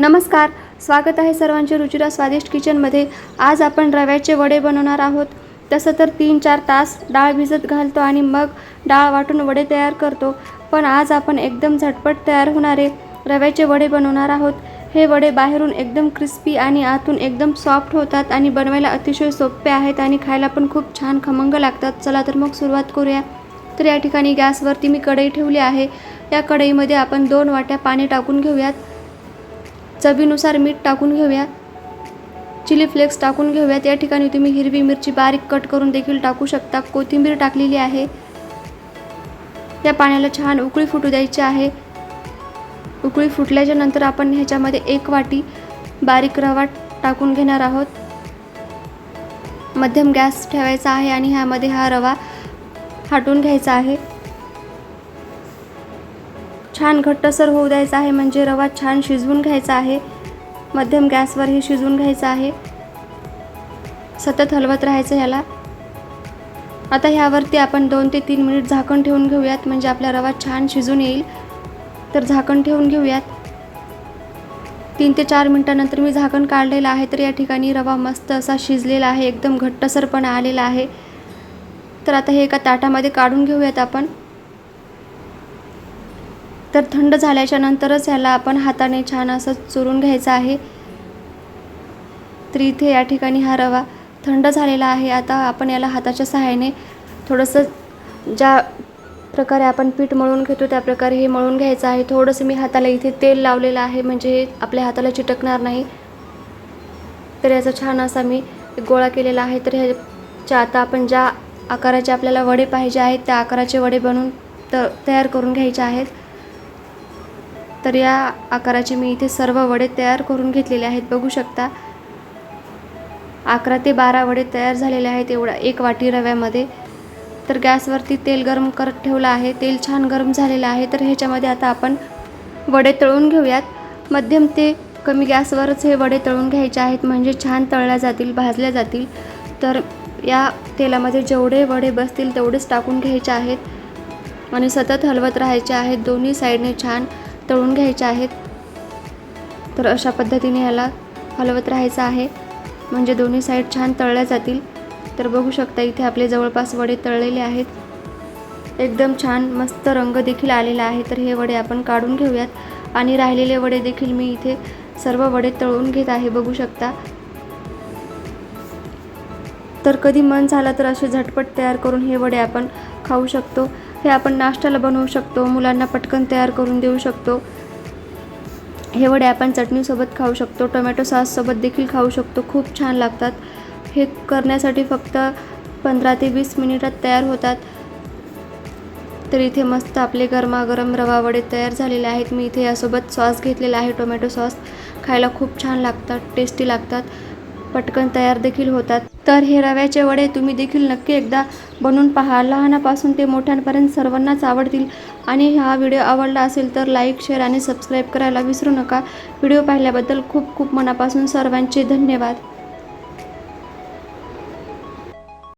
नमस्कार स्वागत आहे सर्वांचे रुचिरा स्वादिष्ट किचनमध्ये. आज आपण रव्याचे वडे बनवणार आहोत. तसं तर तीन चार तास डाळ भिजत घालतो आणि मग डाळ वाटून वडे तयार करतो. पण आज आपण एकदम झटपट तयार होणारे रव्याचे वडे बनवणार आहोत. हे वडे बाहेरून एकदम क्रिस्पी आणि आतून एकदम सॉफ्ट होतात आणि बनवायला अतिशय सोपे आहेत आणि खायला पण खूप छान खमंग लागतात. चला तर मग सुरुवात करूया. तर या ठिकाणी गॅसवरती मी कढई ठेवली आहे. या कढईमध्ये आपण दोन वाट्या पाणी टाकून घेऊयात. चवीनुसार मीठ टाकून घेऊया. चिली फ्लेक्स टाकून घेऊयात. या ठिकाणी तुम्ही हिरवी मिरची बारीक कट करून देखील टाकू शकता. कोथिंबीर टाकलेली आहे. या पाण्याला छान उकळी फुटू द्यायची आहे. उकळी फुटल्याच्या नंतर आपण ह्याच्यामध्ये एक वाटी बारीक रवा टाकून घेणार आहोत. मध्यम गॅस ठेवायचा आहे आणि ह्यामध्ये हा रवा हाटून घ्यायचा आहे. छान घट्टसर होऊ द्यायचा आहे म्हणजे रवा छान शिजवून घ्यायचा आहे. मध्यम गॅसवर हे शिजवून घ्यायचं आहे. सतत हलवत राहायचं ह्याला. आता ह्यावरती आपण दोन ते तीन मिनिट झाकण ठेवून घेऊयात म्हणजे आपला रवा छान शिजून येईल. तर झाकण ठेवून घेऊयात. तीन ते चार मिनटानंतर मी झाकण काढलेलं आहे तर या ठिकाणी रवा मस्त असा शिजलेला आहे एकदम घट्टसरपणा आलेला आहे. तर आता हे एका ताटामध्ये काढून घेऊयात आपण. तर थंड झाल्याच्या नंतरच ह्याला आपण हाताने छान असं चुरून घ्यायचं आहे. तर इथे या ठिकाणी हा रवा थंड झालेला आहे. आता आपण याला हाताच्या सहाय्याने थोडंसं ज्या प्रकारे आपण पीठ मळून घेतो त्या प्रकारे हे मळून घ्यायचं आहे. थोडंसं मी हाताला इथे तेल लावलेलं आहे म्हणजे हे आपल्या हाताला चिटकणार नाही. तर याचा छान असा मी गोळा केलेला आहे. तर ह्याच्या आता आपण ज्या आकाराचे आपल्याला वडे पाहिजे आहेत त्या आकाराचे वडे बनवून त तयार करून घ्यायचे आहेत. तर या आकाराचे मी इथे सर्व वडे तयार करून घेतलेले आहेत. बघू शकता अकरा ते बारा वडे तयार झालेले आहेत एवढा एक वाटी रव्यामध्ये. तर गॅसवरती तेल गरम करत ठेवलं आहे. तेल छान गरम झालेलं आहे. तर ह्याच्यामध्ये आता आपण वडे तळून घेऊयात. मध्यम ते कमी गॅसवरच हे वडे तळून घ्यायचे आहेत. म्हणजे छान तळल्या जातील भाजल्या जातील. तर या तेलामध्ये जेवढे वडे बसतील तेवढेच टाकून घ्यायचे आहेत. आणि सतत हलवत राहायचे आहेत. दोन्ही साईडने छान तळून घ्यायचे आहेत. तर अशा पद्धतीने ह्याला हलवत राहायचं आहे. म्हणजे दोन्ही साईड छान तळल्या जातील. तर बघू शकता इथे आपले जवळपास वडे तळलेले आहेत. एकदम छान मस्त रंग देखील आलेला आहे. तर हे वडे आपण काढून घेऊयात. आणि राहिलेले वडे देखील मी इथे सर्व वडे तळून घेत आहे. बघू शकता. तर कधी मन झालं तर असे झटपट तयार करून हे वडे आपण खाऊ शकतो. हे आपण नाश्त्याला बनवू शकतो मुलांना पटकन तयार करून देऊ शकतो. हे वडे आपण चटणीसोबत खाऊ शकतो टोमॅटो सॉससोबत देखील खाऊ शकतो. खूप छान लागतात. हे करण्यासाठी फक्त पंधरा ते वीस मिनिटात तयार होतात. तर इथे मस्त आपले गरमागरम रवा वडे तयार झालेले आहेत. मी इथे यासोबत सॉस घेतलेला आहे टोमॅटो सॉस. खायला खूप छान लागतात टेस्टी लागतात. पटकन तयार देखील होतात. तर हे रव्याचे वडे तुम्ही देखील नक्की एकदा बनवून पहा. लहानापासून ते मोठ्यांपर्यंत सर्वांनाच आवडतील. आणि हा व्हिडिओ आवडला असेल तर लाईक शेअर आणि सबस्क्राईब करायला विसरू नका. व्हिडिओ पाहिल्याबद्दल खूप खूप मनापासून सर्वांचे धन्यवाद.